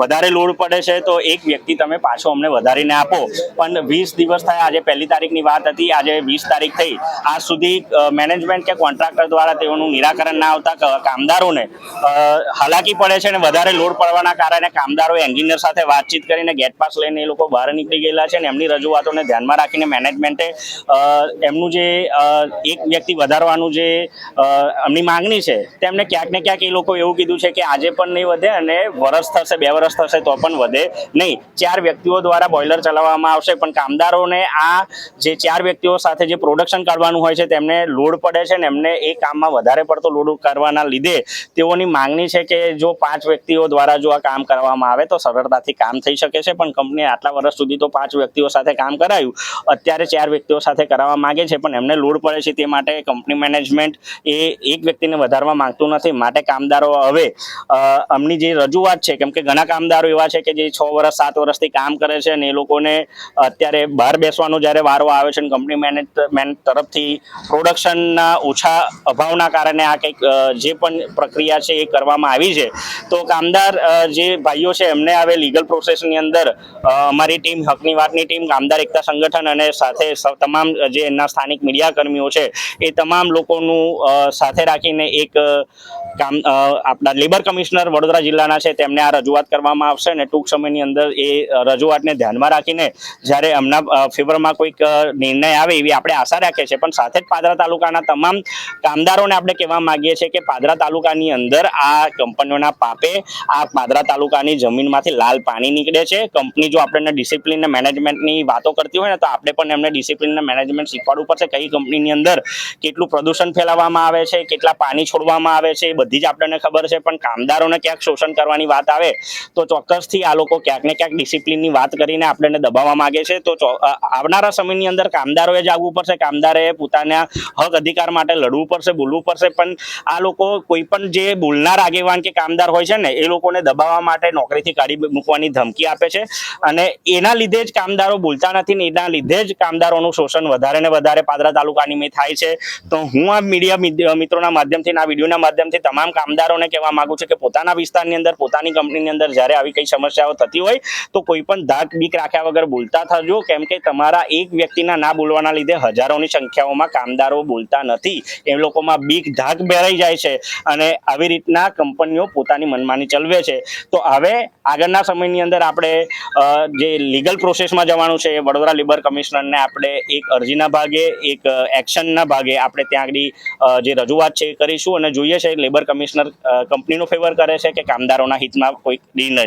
વધારે લોડ પડે છે, તો એક વ્યક્તિ તમે પાછો અમને વધારીને આપો. પણ વીસ દિવસ થયા, આજે પહેલી તારીખની વાત હતી, આજે વીસ તારીખ થઈ. આજ સુધી મેનેજમેન્ટ કે કોન્ટ્રાક્ટર દ્વારા તેઓનું નિરાકરણ ના આવતા કામદારોને હાલાકી પડે છે અને વધારે લોડ પડવાના કારણે કામદારો એન્જિનિયર સાથે વાતચીત કરીને ગેટ પાસ લઈને એ લોકો બહાર નીકળી ગયેલા છે અને એમની રજૂઆતોને ધ્યાનમાં રાખીને મેનેજમેન્ટે એમનું જે એક વ્યક્તિ વધારવાનું જે એમની માંગણી છે, તેમને ક્યાંક ને ક્યાંક એ લોકો એવું કીધું છે કે આજે પણ નહીં વધે અને વરસ થશે બે વર્ષ થશે તો પણ વધે નહીં. ચાર વ્યક્તિઓ દ્વારા બોઇલર ચલાવવામાં આવશે, પણ કામદારોને આ જે ચાર વ્યક્તિઓ સાથે જે પ્રોડક્શન કાઢવાનું હોય છે, તેમને લોડ પડે છે ને એમને એ કામમાં વધારે પડતો લોડ કરવાના લીધે તેઓની માંગણી છે કે જો પાંચ વ્યક્તિઓ દ્વારા જો આ કામ કરવામાં આવે તો સરળતાથી કામ થઈ શકે છે, પણ કંપનીએ આટલા વર્ષ સુધી તો પાંચ વ્યક્તિઓ સાથે કામ કરાયું. અત્યારે ચાર વ્યક્તિઓ સાથે કરાવવા માંગે છે, પણ એમને લોડ પડે છે, તે માટે કંપની મેનેજમેન્ટ એ એક વ્યક્તિને વધારવા માંગતું નથી. માટે કામદારો હવે અમની જે રજૂઆત છે, કેમ કે ઘણા કામદારો એવા છે કે જે છ વર્ષ સાત વર્ષથી કામ કરે છે અને એ લોકોને અત્યારે બહાર બેસવાનો જ્યારે વારો આવે છે કંપની મેનેજમેન્ટ તરફથી પ્રોડક્શનના ઓછા અભાવના કારણે આ કંઈક જે પણ પ્રક્રિયા છે એ કરવામાં આવી છે. તો કામદાર જે ભાઈઓ છે, એમને હવે લીગલ પ્રોસેસની અંદર અમારી ટીમ, હકની વાતની ટીમ, કામદાર એકતા સંગઠન અને સાથે તમામ જે એમના સ્થાનિક મીડિયા કર્મીઓ છે, એ તમામ લોકોનું સાથે રાખીને એક કામ આપણા લેબર કમિશનર વડોદરા જિલ્લાના છે, તેમને આ રજૂઆત કરવામાં આવશે અને ટૂંક સમયની અંદર એ રજૂઆતને ધ્યાનમાં રાખીને જ્યારે એમના ફેવરમાં કોઈક નિર્ણય આવે એવી આપણે આશા રાખીએ છીએ. પણ સાથે જ પાદરા તાલુકાના તમામ કામદારોને આપણે કહેવા માંગીએ છીએ કે પાદરા તાલુકાની અંદર આ કંપનીઓના પાપે આ પાદરા તાલુકાની જમીનમાંથી લાલ પાણી નીકળે છે. કંપની જો આપણને ડિસિપ્લિન મેનેજમેન્ટની વાતો કરતી હોય ને, તો આપણે પણ એમને ડિસિપ્લિન મેનેજમેન્ટ શીખવાડવું પડશે. કઈ કંપનીની અંદર કેટલું પ્રદૂષણ ફેલાવવામાં આવે છે, કેટલા પાણી છોડવામાં આવે છે, એ બધી જ આપણને ખબર છે. પણ કામદારોને ક્યાંક શોષણ કરવાની વાત આવે, તો ચોક્કસથી આ લોકો ક્યાંક ને ક્યાંક ડિસિપ્લિનની વાત કરીને આપણને દબાવવા માંગે છે. તો આવનારા સમયની અંદર કામદારોએ જ આવવું પડશે. કામદારે પોતાના હક અધિકાર માટે લડવું પડશે, બોલવું પડશે. પણ આ લોકો કોઈ પણ જે બોલનાર આગેવાન કે કામદાર હોય છે ને, એ લોકોને દબાવવા માટે નોકરીથી કાઢી મૂકવાની ધમકી આપે છે. અને એના લીધે જ કામદારો બોલતા નથી ને એના લીધે જ કામદારોનું શોષણ વધારે ને વધારે પાદરા તાલુકાની મેં થાય છે. તો હું આ મીડિયા મિત- મિત્રોના માધ્યમથી આ વિડીયોના માધ્યમથી તમામ કામદારોને કહેવા માંગુ છું કે પોતાના વિસ્તારની અંદર, પોતાની કંપનીની અંદર જ્યારે આવી કઈ સમસ્યાઓ થતી હોય, તો કોઈ પણ ધાક બીક રાખ્યા વગર બોલતા થજો. કેમ કે તમારા એક વ્યક્તિના ના બોલવાના લીધે હજારોની સંખ્યાઓમાં કામદારો બોલતા નથી. એ લોકોમાં બીક, ધાક બેરાઈ જાય છે. અને આવી રીતના કંપનીઓ પોતાની મનમાની ચલવે છે. તો હવે આગળના સમયની અંદર આપણે જે લીગલ પ્રોસેસમાં જવાનું છે, વડોદરા લેબર કમિશનરને આપણે એક અરજીના ભાગે, એક એક્શનના ભાગે આપણે ત્યાં આગળ જે રજૂઆત છે કરીશું અને જોઈએ છે, લેબર કમિશનર કંપનીનો ફેવર કરે છે કે કામદારોના હિતમાં કોઈ નિર્ણય